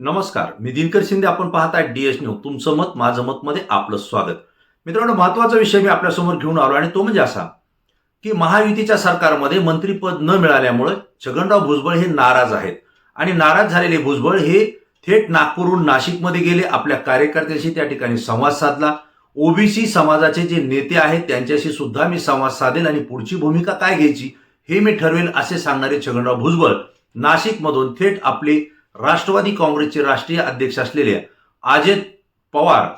नमस्कार मी दिनकर शिंदे. आपण पाहत आहे डी एस न्यूज तुमचं मत माझं मत मध्ये आपलं स्वागत. मित्रांनो महत्त्वाचा विषय मी आपल्यासमोर घेऊन आलो आणि तो म्हणजे असा की महायुतीच्या सरकारमध्ये मंत्रीपद न मिळाल्यामुळे छगनराव भुजबळ हे नाराज आहेत. आणि नाराज झालेले भुजबळ हे थेट नागपूरहून नाशिकमध्ये गेले. आपल्या कार्यकर्त्यांशी त्या ठिकाणी संवाद साधला. ओबीसी समाजाचे जे नेते आहेत त्यांच्याशी सुद्धा मी संवाद साधेल. आणि पुढची भूमिका काय घ्यायची हे मी ठरवेल असे सांगणारे छगनराव भुजबळ नाशिकमधून थेट आपले राष्ट्रवादी काँग्रेसचे राष्ट्रीय अध्यक्ष असलेले अजित पवार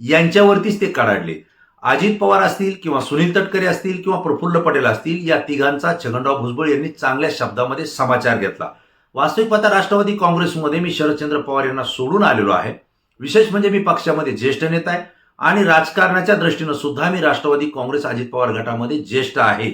यांच्यावरतीच ते कडाडले अजित पवार असतील किंवा सुनील तटकरे असतील किंवा प्रफुल्ल पटेल असतील या तिघांचा छगनराव भुजबळ यांनी चांगल्या शब्दामध्ये समाचार घेतला. वास्तविक पाहता राष्ट्रवादी काँग्रेसमध्ये मी शरदचंद्र पवार यांना सोडून आलेलो आहे. विशेष म्हणजे मी पक्षामध्ये ज्येष्ठ नेता आहे आणि राजकारणाच्या दृष्टीनं सुद्धा मी राष्ट्रवादी काँग्रेस अजित पवार गटामध्ये ज्येष्ठ आहे.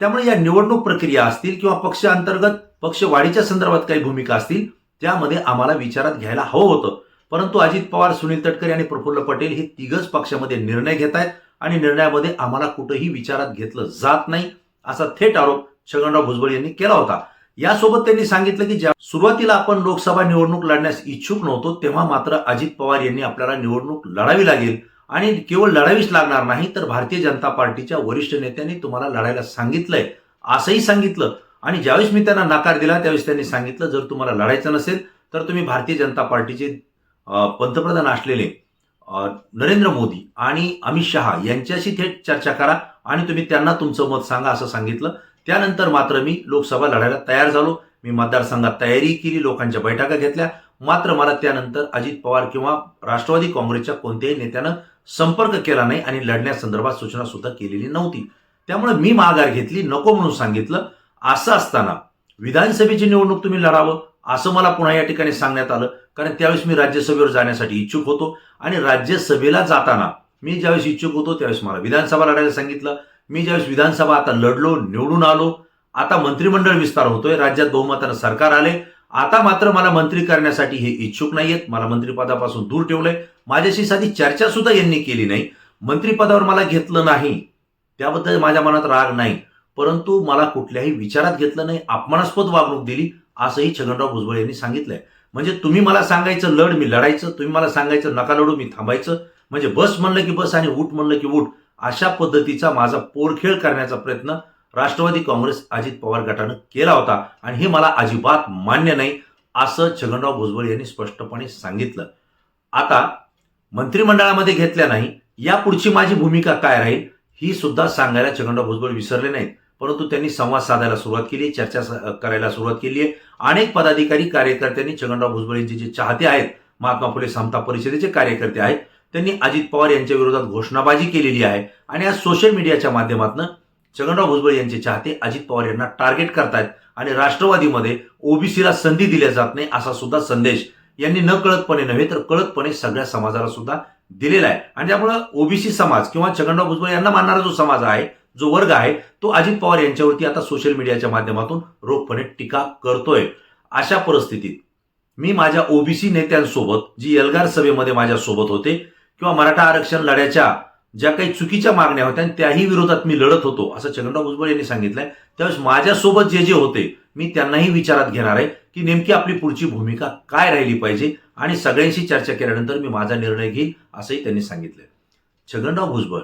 त्यामुळे या निवडणूक प्रक्रिया असतील किंवा पक्ष अंतर्गत पक्षवाढीच्या संदर्भात काही भूमिका असतील त्यामध्ये आम्हाला विचारात घ्यायला हवं होतं. परंतु अजित पवार सुनील तटकरे आणि प्रफुल्ल पटेल हे तिघच पक्षामध्ये निर्णय घेत आहेत आणि निर्णयामध्ये आम्हाला कुठंही विचारात घेतलं जात नाही असा थेट आरोप छगनराव भुजबळ यांनी केला होता. यासोबत त्यांनी सांगितलं की ज्या सुरुवातीला आपण लोकसभा निवडणूक लढण्यास इच्छुक नव्हतो तेव्हा मात्र अजित पवार यांनी आपल्याला निवडणूक लढावी लागेल. आणि केवळ लढावीच लागणार नाही तर भारतीय जनता पार्टीच्या वरिष्ठ नेत्यांनी तुम्हाला लढायला सांगितलंय असंही सांगितलं. आणि ज्यावेळेस मी त्यांना नकार दिला त्यावेळेस त्यांनी सांगितलं जर तुम्हाला लढायचं नसेल तर तुम्ही भारतीय जनता पार्टीचे पंतप्रधान असलेले नरेंद्र मोदी आणि अमित शहा यांच्याशी थेट चर्चा करा आणि तुम्ही त्यांना तुमचं मत सांगा असं सांगितलं. त्यानंतर मात्र मी लोकसभा लढायला तयार झालो. मी मतदारसंघात तयारी केली लोकांच्या बैठका घेतल्या. मात्र मला त्यानंतर अजित पवार किंवा राष्ट्रवादी काँग्रेसच्या कोणत्याही नेत्यानं संपर्क केला नाही आणि लढण्यासंदर्भात सूचना सुद्धा केलेली नव्हती. त्यामुळे मी माघार घेतली नको म्हणून सांगितलं. असं असताना विधानसभेची निवडणूक तुम्ही लढावं असं मला पुन्हा या ठिकाणी सांगण्यात आलं. कारण त्यावेळेस मी राज्यसभेवर जाण्यासाठी इच्छुक होतो आणि राज्यसभेला जाताना मी ज्यावेळेस इच्छुक होतो त्यावेळेस मला विधानसभा लढायला सांगितलं. मी ज्यावेळेस विधानसभा आता लढलो निवडून आलो आता मंत्रिमंडळ विस्तार होतोय राज्यात बहुमतानं सरकार आले आता मात्र मला मंत्री करण्यासाठी हे इच्छुक नाहीयेत. मला मंत्रिपदापासून दूर ठेवलंय. माझ्याशी साधी चर्चा सुद्धा यांनी केली नाही. मंत्रिपदावर मला घेतलं नाही. त्याबद्दल माझ्या मनात राग नाही. परंतु मला कुठल्याही विचारात घेतलं नाही अपमानास्पद वागणूक दिली असंही छगनराव भुजबळ यांनी सांगितलंय. म्हणजे तुम्ही मला सांगायचं लढ मी लढायचं. तुम्ही मला सांगायचं नका लढू मी थांबायचं. म्हणजे बस म्हणलं की बस आणि उठ म्हणलं की उठ अशा पद्धतीचा माझा पोरखेळ करण्याचा प्रयत्न राष्ट्रवादी काँग्रेस अजित पवार गटानं केला होता आणि हे मला अजिबात मान्य नाही असं छगनराव भुजबळ यांनी स्पष्टपणे सांगितलं. आता मंत्रिमंडळामध्ये घेतल्या नाही या पुढची माझी भूमिका काय राहील ही सुद्धा सांगायला छगनराव भुजबळ विसरले नाहीत. परंतु त्यांनी संवाद साधायला सुरुवात केली चर्चा करायला सुरुवात केली. आहे अनेक पदाधिकारी कार्यकर्त्यांनी छगनराव भुजबळ यांचे जे चाहते आहेत महात्मा फुले समता परिषदेचे कार्यकर्ते आहेत त्यांनी अजित पवार यांच्या विरोधात घोषणाबाजी केलेली आहे. आणि आज सोशल मीडियाच्या माध्यमातून छगनराव भुजबळ यांचे चाहते अजित पवार यांना टार्गेट करतायत आणि राष्ट्रवादीमध्ये ओबीसीला संधी दिल्या जात नाही असा सुद्धा संदेश यांनी न कळतपणे नव्हे तर कळतपणे सगळ्या समाजाला सुद्धा दिलेला आहे. आणि त्यामुळं ओबीसी समाज किंवा छगनराव भुजबळ यांना मानणारा जो समाज आहे जो वर्ग आहे तो अजित पवार यांच्यावरती आता सोशल मीडियाच्या माध्यमातून रोखपणे टीका करतोय. अशा परिस्थितीत मी माझ्या ओबीसी नेत्यांसोबत जी एल्गार सभेमध्ये माझ्या सोबत होते किंवा मराठा आरक्षण लढ्याच्या ज्या काही चुकीच्या मागण्या होत्या आणि त्याही विरोधात मी लढत होतो असं छगनराव भुजबळ यांनी सांगितलंय. त्यावेळेस माझ्यासोबत जे जे होते मी त्यांनाही विचारात घेणार आहे की नेमकी आपली पुढची भूमिका काय राहिली पाहिजे आणि सगळ्यांशी चर्चा केल्यानंतर मी माझा निर्णय घेईल असंही त्यांनी सांगितलं छगनराव भुजबळ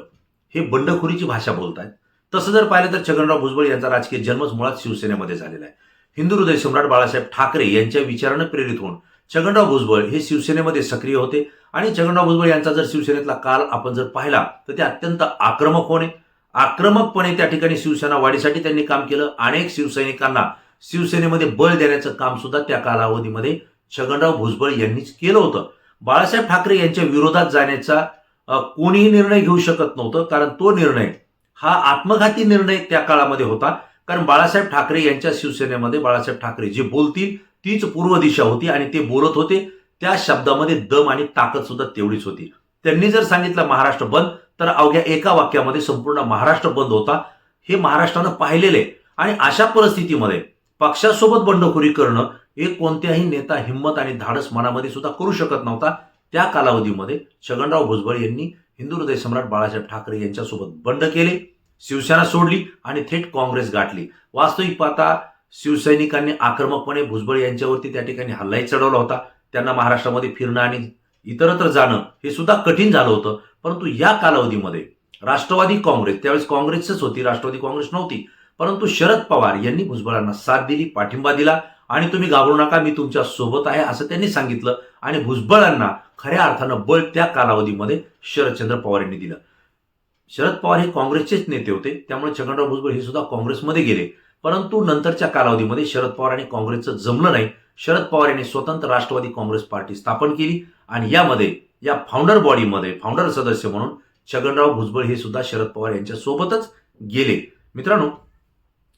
हे बंडखोरीची भाषा बोलतायत. तसं जर पाहिलं तर छगनराव भुजबळ यांचा राजकीय जन्मच मुळात शिवसेनेमध्ये झालेला आहे. हिंदू हृदय सम्राट बाळासाहेब ठाकरे यांच्या विचारानं प्रेरित होऊन छगनराव भुजबळ हे शिवसेनेमध्ये सक्रिय होते. आणि छगनराव भुजबळ यांचा जर शिवसेनेतला काल आपण जर पाहिला तर ते अत्यंत आक्रमक होणे. आक्रमकपणे त्या ठिकाणी शिवसेना वाढीसाठी त्यांनी काम केलं. अनेक शिवसैनिकांना शिवसेनेमध्ये बळ देण्याचं काम सुद्धा त्या कालावधीमध्ये छगनराव भुजबळ यांनीच केलं होतं. बाळासाहेब ठाकरे यांच्या विरोधात जाण्याचा कोणीही निर्णय घेऊ शकत नव्हतं कारण तो निर्णय हा आत्मघाती निर्णय त्या काळामध्ये होता. कारण बाळासाहेब ठाकरे यांच्या शिवसेनेमध्ये बाळासाहेब ठाकरे जे बोलतील तीच पूर्व दिशा होती आणि ते बोलत होते. त्या शब्दामध्ये दम आणि ताकद सुद्धा तेवढीच होती. त्यांनी जर सांगितलं महाराष्ट्र बंद तर अवघ्या एका वाक्यामध्ये संपूर्ण महाराष्ट्र बंद होता. हे महाराष्ट्रानं पाहिलेले. आणि अशा परिस्थितीमध्ये पक्षासोबत बंडखोरी करणं हे कोणत्याही नेता हिंमत आणि धाडस मनामध्ये सुद्धा करू शकत नव्हता. त्या कालावधीमध्ये छगनराव भुजबळ यांनी हिंदू हृदय सम्राट बाळासाहेब ठाकरे यांच्यासोबत बंड केले शिवसेना सोडली आणि थेट काँग्रेस गाठली. वास्तविक पाहता शिवसैनिकांनी आक्रमकपणे भुजबळ यांच्यावरती त्या ठिकाणी हल्लाही चढवला होता. त्यांना महाराष्ट्रामध्ये फिरणं आणि इतरत्र जाणं हे सुद्धा कठीण झालं होतं. परंतु या कालावधीमध्ये राष्ट्रवादी काँग्रेस त्यावेळेस काँग्रेसच होती राष्ट्रवादी काँग्रेस नव्हती. परंतु शरद पवार यांनी भुजबळांना साथ दिली पाठिंबा दिला आणि तुम्ही घाबरू नका मी तुमच्यासोबत आहे असं त्यांनी सांगितलं आणि भुजबळांना खऱ्या अर्थानं बळ त्या कालावधीमध्ये शरदचंद्र पवार यांनी दिलं. शरद पवार हे काँग्रेसचेच नेते होते त्यामुळे छगनराव भुजबळ हे सुद्धा काँग्रेसमध्ये गेले. परंतु नंतरच्या कालावधीमध्ये शरद पवार आणि काँग्रेसचं जमलं नाही. शरद पवार यांनी स्वतंत्र राष्ट्रवादी काँग्रेस पार्टी स्थापन केली आणि यामध्ये या फाउंडर बॉडीमध्ये फाउंडर सदस्य म्हणून छगनराव भुजबळ हे सुद्धा शरद पवार यांच्या सोबतच गेले. मित्रांनो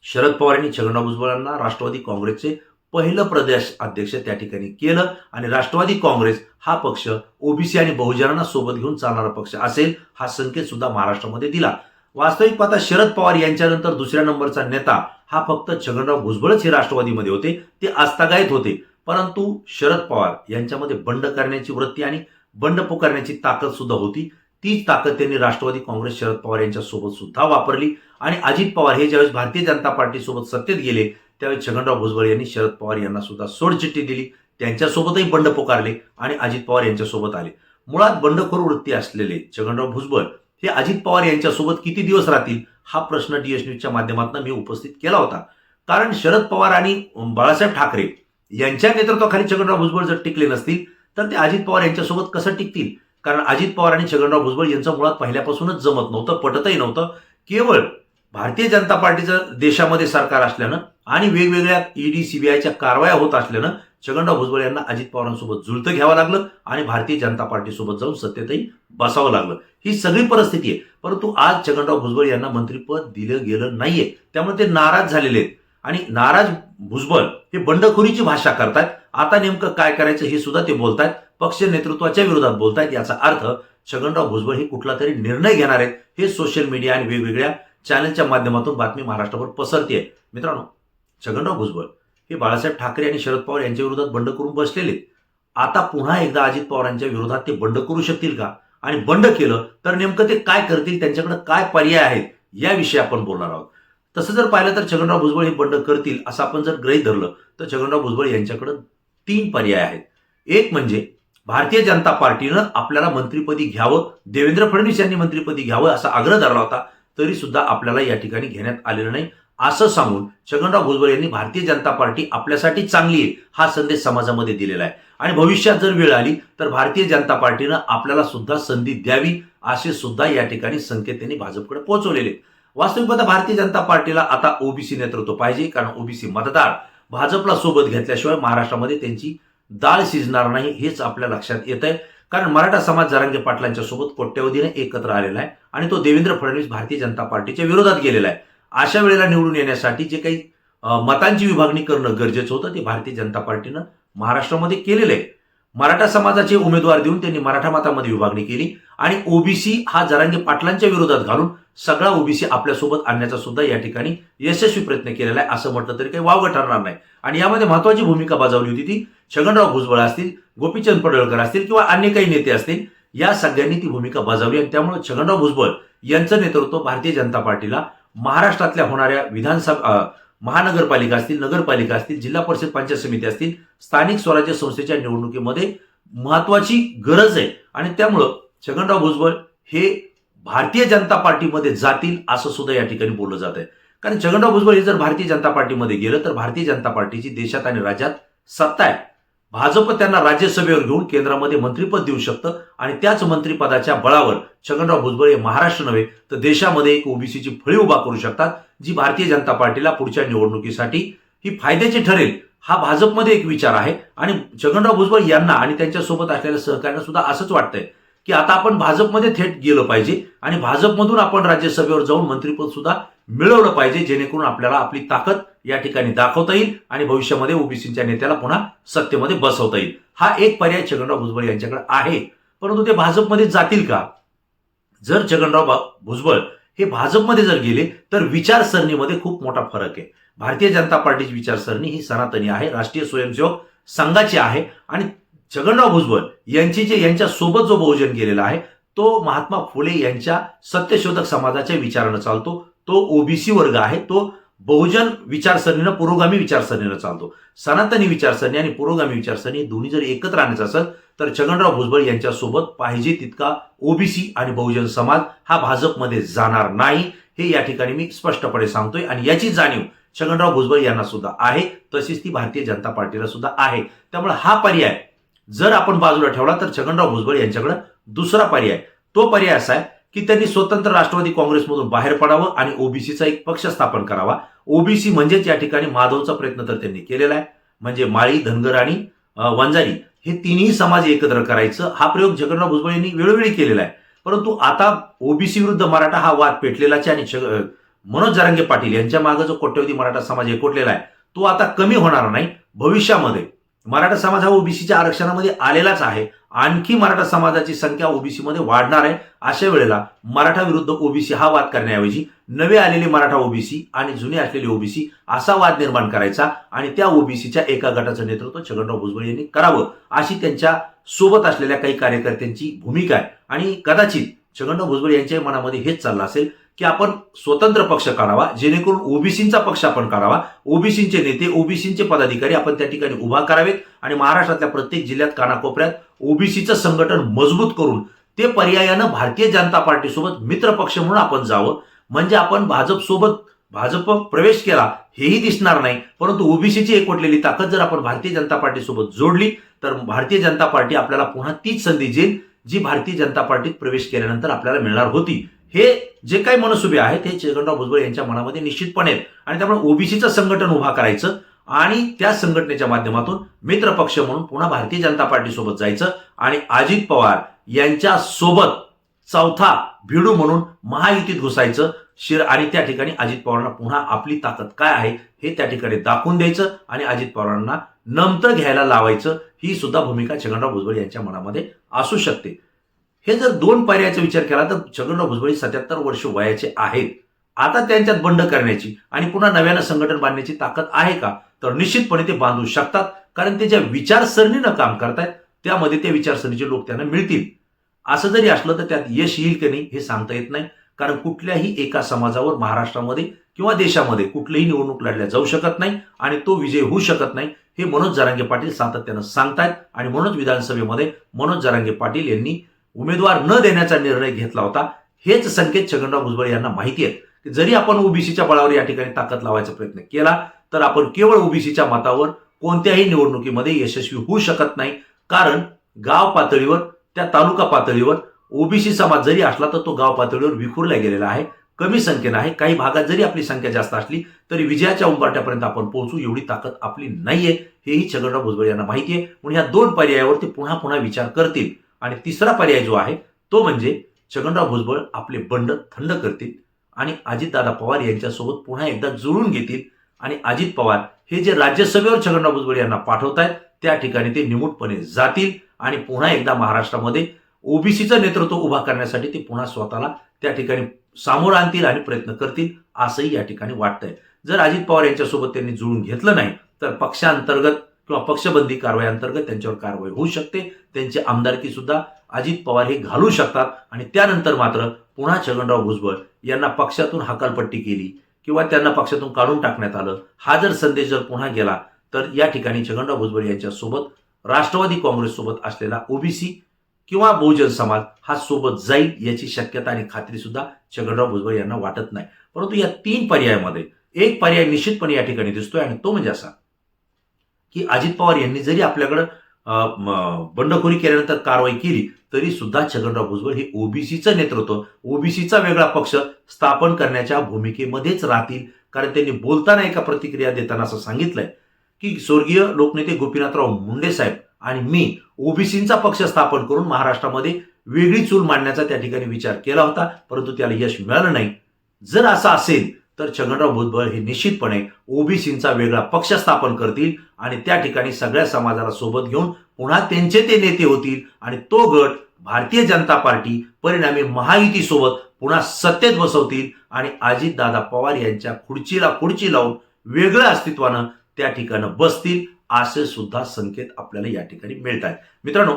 शरद पवार यांनी छगनराव भुजबळांना राष्ट्रवादी काँग्रेसचे पहिलं प्रदेश अध्यक्ष त्या ठिकाणी केलं आणि राष्ट्रवादी काँग्रेस हा पक्ष ओबीसी आणि बहुजनांना सोबत घेऊन चालणारा पक्ष असेल हा संकेत सुद्धा महाराष्ट्रामध्ये दिला. वास्तविक पाहता शरद पवार यांच्यानंतर दुसऱ्या नंबरचा नेता हा फक्त छगनराव भुजबळच हे राष्ट्रवादीमध्ये होते ते आस्थागायत होते. परंतु शरद पवार यांच्यामध्ये बंड करण्याची वृत्ती आणि बंड पुकारण्याची ताकद सुद्धा होती. तीच ताकद त्यांनी राष्ट्रवादी काँग्रेस शरद पवार यांच्यासोबत सुद्धा वापरली आणि अजित पवार हे ज्यावेळेस भारतीय जनता पार्टीसोबत सत्तेत गेले त्यावेळी छगनराव भुजबळ यांनी शरद पवार यांना सुद्धा सोडचिठ्ठी दिली. त्यांच्यासोबतही बंड पुकारले आणि अजित पवार यांच्यासोबत आले. मुळात बंडखोर वृत्ती असलेले छगनराव भुजबळ हे अजित पवार यांच्यासोबत किती दिवस राहतील? हा प्रश्न डीएस न्यूजच्या माध्यमातून मी उपस्थित केला होता. कारण शरद पवार आणि बाळासाहेब ठाकरे यांच्या नेतृत्वाखाली छगनराव भुजबळ जर टिकले नसतील तर ते अजित पवार यांच्यासोबत कसं टिकतील? कारण अजित पवार आणि छगनराव भुजबळ यांचं मुळात पहिल्यापासूनच जमत नव्हतं पटतही नव्हतं. केवळ भारतीय जनता पार्टीचं देशामध्ये सरकार असल्यानं आणि वेगवेगळ्या ईडी सीबीआयच्या कारवाया होत असल्यानं छगनराव भुजबळ यांना अजित पवारांसोबत जुळतं घ्यावं लागलं आणि भारतीय जनता पार्टीसोबत जाऊन सत्तेतही बसावं लागलं. ही सगळी परिस्थिती आहे. परंतु आज छगनराव भुजबळ यांना मंत्रिपद दिलं गेलं नाहीये. त्यामुळे ते नाराज झालेले आहेत. आणि नाराज भुजबळ हे बंडखोरीची भाषा करतात आता नेमकं काय करायचं हे सुद्धा ते बोलतायत. पक्ष नेतृत्वाच्या विरोधात बोलतायत याचा अर्थ छगनराव भुजबळ हे कुठला तरी निर्णय घेणार आहेत हे सोशल मीडिया आणि वेगवेगळ्या चॅनलच्या माध्यमातून बातमी महाराष्ट्रावर पसरते मित्रांनो छगनराव भुजबळ हे बाळासाहेब ठाकरे आणि शरद पवार यांच्या विरोधात बंड करून बसलेले आता पुन्हा एकदा अजित पवारांच्या विरोधात ते बंड करू शकतील का? आणि बंड केलं तर नेमकं ते काय करतील? त्यांच्याकडे काय पर्याय आहेत? याविषयी आपण बोलणार आहोत. तसं जर पाहिलं तर छगनराव भुजबळ हे बंड करतील असं आपण जर ग्रही धरलं तर छगनराव भुजबळ यांच्याकडे तीन पर्याय आहेत. एक म्हणजे भारतीय जनता पार्टीनं आपल्याला मंत्रिपदी घ्यावं देवेंद्र फडणवीस यांनी मंत्रिपदी घ्यावं असा आग्रह धरला होता तरी सुद्धा आपल्याला या ठिकाणी घेण्यात आलेलं नाही. असं सांगून छगनराव भुजबळ यांनी भारतीय जनता पार्टी आपल्यासाठी चांगली आहे हा संदेश समाजामध्ये दिलेला आहे. आणि भविष्यात जर वेळ आली तर भारतीय जनता पार्टीनं आपल्याला सुद्धा संधी द्यावी असे सुद्धा या ठिकाणी संकेत त्यांनी भाजपकडे पोहोचवलेले वास्तविकता वास्तविक भारतीय जनता पार्टीला आता ओबीसी नेतृत्व पाहिजे कारण ओबीसी मतदार भाजपला सोबत घेतल्याशिवाय महाराष्ट्रामध्ये त्यांची दाळ शिजणार नाही हेच आपल्या लक्षात येत आहे. कारण मराठा समाज जरांगे पाटलांच्या सोबत कोट्यवधीने एकत्र आलेला आहे आणि तो देवेंद्र फडणवीस भारतीय जनता पार्टीच्या विरोधात गेलेला आहे. अशा वेळेला निवडून येण्यासाठी जे काही मतांची विभागणी करणं गरजेचं होतं ते भारतीय जनता पार्टीनं महाराष्ट्रामध्ये केलेलं आहे. मराठा समाजाचे उमेदवार देऊन त्यांनी मराठा मतामध्ये विभागणी केली आणि ओबीसी हा जरांगे पाटलांच्या विरोधात घालून सगळा ओबीसी आपल्यासोबत आणण्याचा सुद्धा या ठिकाणी यशस्वी प्रयत्न केलेला आहे असं म्हटलं तरी काही वावगं ठरणार नाही. आणि यामध्ये महत्वाची भूमिका बजावली होती ती छगनराव भुजबळ असतील गोपीचंद पडळकर असतील किंवा अन्य काही नेते असतील या सगळ्यांनी ती भूमिका बजावली आणि त्यामुळे छगनराव भुजबळ यांचं नेतृत्व भारतीय जनता पार्टीला महाराष्ट्रातल्या होणाऱ्या विधानसभा महानगरपालिका असतील नगरपालिका असतील जिल्हा परिषद पंचायत समिती असतील स्थानिक स्वराज्य संस्थेच्या निवडणुकीमध्ये महत्वाची गरज आहे. आणि त्यामुळं छगनराव भुजबळ हे भारतीय जनता पार्टीमध्ये जातील असं सुद्धा या ठिकाणी बोललं जात आहे. कारण छगनराव भुजबळ हे जर भारतीय जनता पार्टीमध्ये गेलं तर भारतीय जनता पार्टीची देशात आणि राज्यात सत्ता आहे. भाजप त्यांना राज्यसभेवर घेऊन केंद्रामध्ये मंत्रिपद देऊ शकतं आणि त्याच मंत्रिपदाच्या बळावर छगनराव भुजबळ हे महाराष्ट्र नव्हे तर देशामध्ये एक ओबीसीची फळी उभा करू शकतात जी भारतीय जनता पार्टीला पुढच्या निवडणुकीसाठी ही फायद्याची ठरेल हा भाजपमध्ये एक विचार आहे. आणि छगनराव भुजबळ यांना आणि त्यांच्यासोबत असलेल्या सहकार्यांना सुद्धा असंच वाटतंय की आता आपण भाजपमध्ये थेट गेलं पाहिजे आणि भाजपमधून आपण राज्यसभेवर जाऊन मंत्रिपद सुद्धा मिळवलं पाहिजे जेणेकरून आपल्याला आपली ताकद या ठिकाणी दाखवता येईल आणि भविष्यामध्ये ओबीसीच्या नेत्याला पुन्हा सत्तेमध्ये बसवता येईल. हा एक पर्याय छगनराव भुजबळ यांच्याकडे आहे. परंतु ते भाजपमध्ये जातील का? जर छगनराव भा- भुजबळ हे भाजपमध्ये जर गेले तर विचारसरणीमध्ये खूप मोठा फरक आहे. भारतीय जनता पार्टीची विचारसरणी ही सनातनी आहे राष्ट्रीय स्वयंसेवक संघाची आहे आणि छगनराव भुजबळ यांची जे यांच्या सोबत जो बहुजन गेलेला आहे तो महात्मा फुले यांच्या सत्यशोधक समाजाच्या विचारानं चालतो. तो ओबीसी वर्ग आहे तो बहुजन विचारसरणीनं पुरोगामी विचारसरणीनं चालतो. सनातनी विचारसरणी आणि पुरोगामी विचारसरणी दोन्ही जर एकत्र आणायचं असेल तर छगनराव भुजबळ यांच्यासोबत पाहिजे तितका ओबीसी आणि बहुजन समाज हा भाजपमध्ये जाणार नाही हे या ठिकाणी मी स्पष्टपणे सांगतोय. आणि याची जाणीव छगनराव भुजबळ यांना सुद्धा आहे तशीच ती भारतीय जनता पार्टीला सुद्धा आहे. त्यामुळे हा पर्याय जर आपण बाजूला ठेवला तर छगनराव भुजबळ यांच्याकडे दुसरा पर्याय. तो पर्याय असा आहे की त्यांनी स्वतंत्र राष्ट्रवादी काँग्रेसमधून बाहेर पडावं आणि ओबीसीचा एक पक्ष स्थापन करावा. ओबीसी म्हणजेच या ठिकाणी माधवचा प्रयत्न तर त्यांनी केलेला आहे. म्हणजे माळी धनगर आणि वंजारी हे तिन्ही समाज एकत्र करायचं. हा प्रयोग जगन्नाथ भुजबळ यांनी वेळोवेळी केलेला आहे. परंतु आता ओबीसी विरुद्ध मराठा हा वाद पेटलेलाच आहे आणि मनोज जरांगे पाटील यांच्या मागे जो कोट्यवधी मराठा समाज एकवटलेला आहे तो आता कमी होणार नाही. भविष्यामध्ये मराठा समाज हा ओबीसीच्या आरक्षणामध्ये आलेलाच आहे. आणखी मराठा समाजाची संख्या ओबीसी मध्ये वाढणार आहे. अशा वेळेला मराठा विरुद्ध ओबीसी हा वाद करण्याऐवजी नवे आलेले मराठा ओबीसी आणि जुने असलेले ओबीसी असा वाद निर्माण करायचा आणि त्या ओबीसीच्या एका गटाचं नेतृत्व छगनराव भुजबळ यांनी करावं अशी त्यांच्यासोबत असलेल्या काही कार्यकर्त्यांची भूमिका आहे. आणि कदाचित छगनराव भुजबळ यांच्या मनामध्ये हेच चाललं असेल की आपण स्वतंत्र पक्ष काढावा जेणेकरून ओबीसींचा पक्ष आपण काढावा. ओबीसींचे नेते ओबीसींचे पदाधिकारी आपण त्या ठिकाणी उभा करावेत आणि महाराष्ट्रातल्या प्रत्येक जिल्ह्यात कानाकोपऱ्यात ओबीसीचं संघटन मजबूत करून ते पर्यायानं भारतीय जनता पार्टीसोबत मित्र पक्ष म्हणून आपण जावं. म्हणजे आपण भाजपसोबत भाजप प्रवेश केला हेही दिसणार नाही. परंतु ओबीसीची एकवटलेली ताकद जर आपण भारतीय जनता पार्टीसोबत जोडली तर भारतीय जनता पार्टी आपल्याला पुन्हा तीच संधी देईल जी भारतीय जनता पार्टीत प्रवेश केल्यानंतर आपल्याला मिळणार होती. हे जे काही मनसुबे आहेत हे छगनराव भुजबळ यांच्या मनामध्ये निश्चितपणे आहेत. आणि त्यामुळे ओबीसीचं संघटन उभा करायचं आणि त्या संघटनेच्या माध्यमातून मित्र पक्ष म्हणून पुन्हा भारतीय जनता पार्टीसोबत जायचं आणि अजित पवार यांच्या सोबत चौथा भिडू म्हणून महायुतीत घुसायचं. शिर आणि त्या ठिकाणी अजित पवारांना पुन्हा आपली ताकद काय आहे हे त्या ठिकाणी दाखवून द्यायचं आणि अजित पवारांना नमतं घ्यायला लावायचं. ही सुद्धा भूमिका छगनराव भुजबळ यांच्या मनामध्ये असू शकते. हे जर दोन पर्यायाचा विचार केला तर छगनराव भुजबळ सत्याहत्तर वर्ष वयाचे आहेत. आता त्यांच्यात बंड करण्याची आणि पुन्हा नव्यानं संघटन बांधण्याची ताकद आहे का? तर निश्चितपणे ते बांधू शकतात कारण ते ज्या विचारसरणीनं काम करतायत त्यामध्ये त्या विचारसरणीचे लोक त्यांना मिळतील. असं जरी असलं तर त्यात यश येईल की नाही हे सांगता येत नाही कारण कुठल्याही एका समाजावर महाराष्ट्रामध्ये किंवा देशामध्ये कुठलीही निवडणूक लढल्या जाऊ शकत नाही आणि तो विजय होऊ शकत नाही हे मनोज जरांगे पाटील सातत्यानं सांगतायत आणि म्हणूनच विधानसभेमध्ये मनोज जरांगे पाटील यांनी उमेदवार न देण्याचा निर्णय घेतला होता. हेच संकेत छगनराव भुजबळ यांना माहिती आहेत की जरी आपण ओबीसीच्या बळावर या ठिकाणी ताकद लावायचा प्रयत्न केला तर आपण केवळ ओबीसीच्या मतावर कोणत्याही निवडणुकीमध्ये यशस्वी होऊ शकत नाही. कारण गाव पातळीवर त्या तालुका पातळीवर ओबीसी समाज जरी असला तर तो गाव पातळीवर विखुरला गेलेला आहे. कमी संख्येनं आहे. काही भागात जरी आपली संख्या जास्त असली तरी विजयाच्या उंबरट्यापर्यंत आपण पोहोचू एवढी ताकद आपली नाहीये. हेही छगनराव भुजबळ यांना माहिती आहे. म्हणून ह्या दोन पर्यायावर ते पुन्हा पुन्हा विचार करतील. आणि तिसरा पर्याय जो आहे तो म्हणजे छगनराव भुजबळ आपले बंड थंड करतील आणि अजितदादा पवार यांच्यासोबत पुन्हा एकदा जुळून घेतील आणि अजित पवार हे जे राज्यसभेवर छगनराव भुजबळ यांना पाठवतायत त्या ठिकाणी ते निमूटपणे जातील आणि पुन्हा एकदा महाराष्ट्रामध्ये ओबीसीचं नेतृत्व उभा करण्यासाठी ते पुन्हा स्वतःला त्या ठिकाणी सामोरं आणतील आणि प्रयत्न करतील असंही या ठिकाणी वाटतंय. जर अजित पवार यांच्यासोबत त्यांनी जुळून घेतलं नाही तर पक्षांतर्गत किंवा पक्षबंदी कारवाई अंतर्गत त्यांच्यावर कारवाई होऊ शकते. त्यांची आमदारकी सुद्धा अजित पवार हे घालू शकतात. आणि त्यानंतर मात्र पुन्हा छगनराव भुजबळ यांना पक्षातून हकालपट्टी केली किंवा त्यांना पक्षातून काढून टाकण्यात आलं. हा जर संदेश जर पुन्हा गेला तर या ठिकाणी छगनराव भुजबळ यांच्यासोबत राष्ट्रवादी काँग्रेस सोबत असलेला ओबीसी किंवा बहुजन समाज हा सोबत जाईल याची शक्यता आणि खात्री सुद्धा छगनराव भुजबळ यांना वाटत नाही. परंतु या तीन पर्यायामध्ये एक पर्याय निश्चितपणे या ठिकाणी दिसतोय आणि तो म्हणजे असा की अजित पवार यांनी जरी आपल्याकडं बंडखोरी केल्यानंतर कारवाई केली तरी सुद्धा छगनराव भुजबळ हे ओबीसीचं नेतृत्व ओबीसीचा वेगळा पक्ष स्थापन करण्याच्या भूमिकेमध्येच राहतील. कारण त्यांनी बोलताना एका प्रतिक्रिया देताना असं सांगितलंय की स्वर्गीय लोकनेते गोपीनाथराव मुंडे साहेब आणि मी ओबीसींचा पक्ष स्थापन करून महाराष्ट्रामध्ये वेगळी चूल मांडण्याचा त्या ठिकाणी विचार केला होता परंतु त्याला यश मिळालं नाही. जर असं असेल तर छगनराव भुजबळ हे निश्चितपणे ओबीसींचा वेगळा पक्ष स्थापन करतील. आणि त्या ठिकाणी सगळ्या समाजाला सोबत घेऊन पुन्हा त्यांचे ते नेते होतील आणि तो गट भारतीय जनता पार्टी परिणामी महायुती सोबत पुन्हा सत्तेत बसवतील आणि अजितदादा पवार यांच्या खुर्चीला खुर्ची लावून वेगळ्या अस्तित्वानं त्या ठिकाणी बसतील असे सुद्धा संकेत आपल्याला या ठिकाणी मिळत आहेत मित्रांनो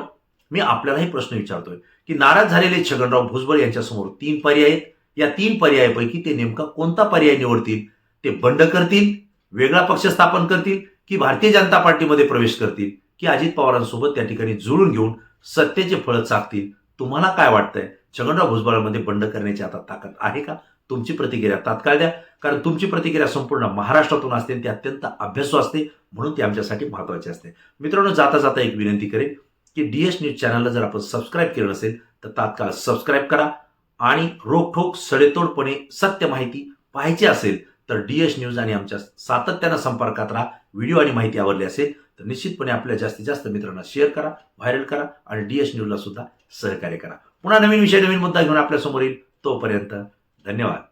मी आपल्यालाही प्रश्न विचारतोय की नाराज झालेले छगनराव भुजबळ यांच्यासमोर तीन पर्याय आहेत. या तीन पर्यायापैकी ते नेमका कोणता पर्याय निवडतील? ते बंड करतील? वेगळा पक्ष स्थापन करतील? की भारतीय जनता पार्टीमध्ये प्रवेश करतील की अजित पवारांसोबत त्या ठिकाणी जुळून घेऊन सत्तेचे फळ चाकतील तुम्हाला काय वाटतंय? छगनराव भुजबळांमध्ये बंड करण्याची आता ताकद आहे का? तुमची प्रतिक्रिया तात्काळ द्या. कारण तुमची प्रतिक्रिया संपूर्ण महाराष्ट्रातून असते ती अत्यंत अभ्यासू असते. म्हणून ती आमच्यासाठी महत्वाची असते. मित्रांनो जाता जाता एक विनंती करेन की डी एस न्यूज चॅनलला जर आपण सबस्क्राईब केलं नसेल तर तात्काळ सबस्क्राईब करा. आणि रोखोक सडेतोडपणे सत्य माहिती पाहायची असेल तर डी एस न्यूज आणि आमच्या सातत्यानं संपर्कात राहा. व्हिडिओ आणि माहिती आवडली असेल तर निश्चितपणे आपल्या जास्तीत जास्त मित्रांना शेअर करा व्हायरल करा आणि डी एस न्यूजला सुद्धा सहकार्य करा. पुन्हा नवीन विषय नवीन मुद्दा घेऊन आपल्यासमोर येईल तोपर्यंत धन्यवाद.